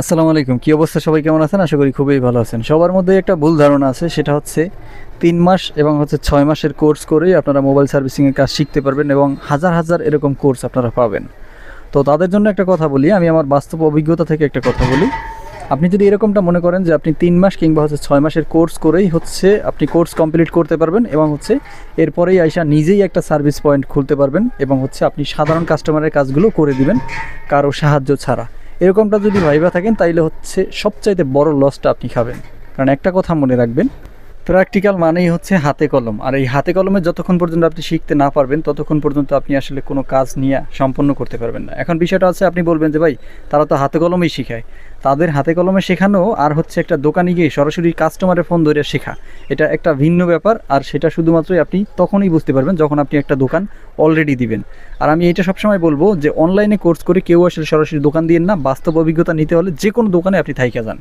আসসালামু আলাইকুম। কী অবস্থা? সবাই কেমন আছেন? আশা করি খুবই ভালো আছেন। সবার মধ্যে একটা ভুল ধারণা আছে, সেটা হচ্ছে তিন মাস এবং হচ্ছে ছয় মাসের কোর্স করেই আপনারা মোবাইল সার্ভিসিংয়ের কাজ শিখতে পারবেন এবং হাজার হাজার এরকম কোর্স আপনারা পাবেন। তো তাদের জন্য একটা কথা বলি, আমি আমার বাস্তব অভিজ্ঞতা থেকে একটা কথা বলি। আপনি যদি এরকমটা মনে করেন যে আপনি তিন মাস কিংবা হচ্ছে ছয় মাসের কোর্স করেই হচ্ছে আপনি কোর্স কমপ্লিট করতে পারবেন এবং হচ্ছে এরপরেই আইসা নিজেই একটা সার্ভিস পয়েন্ট খুলতে পারবেন এবং হচ্ছে আপনি সাধারণ কাস্টমারের কাজগুলো করে দিবেন কারও সাহায্য ছাড়া। এরকমটা যদি ভাইবা থাকেন, তাইলে হচ্ছে সবচাইতে বড় লসটা আপনি খাবেন। কারণ একটা কথা মনে রাখবেন প্র্যাকটিক্যাল মানেই হচ্ছে হাতে কলম। আর এই হাতে কলমে যতক্ষণ পর্যন্ত আপনি শিখতে না পারবেন, ততক্ষণ পর্যন্ত আপনি আসলে কোনো কাজ নিয়ে সম্পন্ন করতে পারবেন না। এখন বিষয়টা হচ্ছে, আপনি বলবেন যে, ভাই, তারা তো হাতে কলমেই শেখায়। তাদের হাতে কলমে শেখানো আর হচ্ছে একটা দোকানে গিয়ে সরাসরি কাস্টমারের ফোন ধরে শেখা, এটা একটা ভিন্ন ব্যাপার। আর সেটা শুধুমাত্রই আপনি তখনই বুঝতে পারবেন যখন আপনি একটা দোকান অলরেডি দিবেন। আর আমি এটা সবসময় বলব যে অনলাইনে কোর্স করে কেউ আসলে সরাসরি দোকান দিয়ে না, বাস্তব অভিজ্ঞতা নিতে হলে যে কোনো দোকানে আপনি থাইকা যান।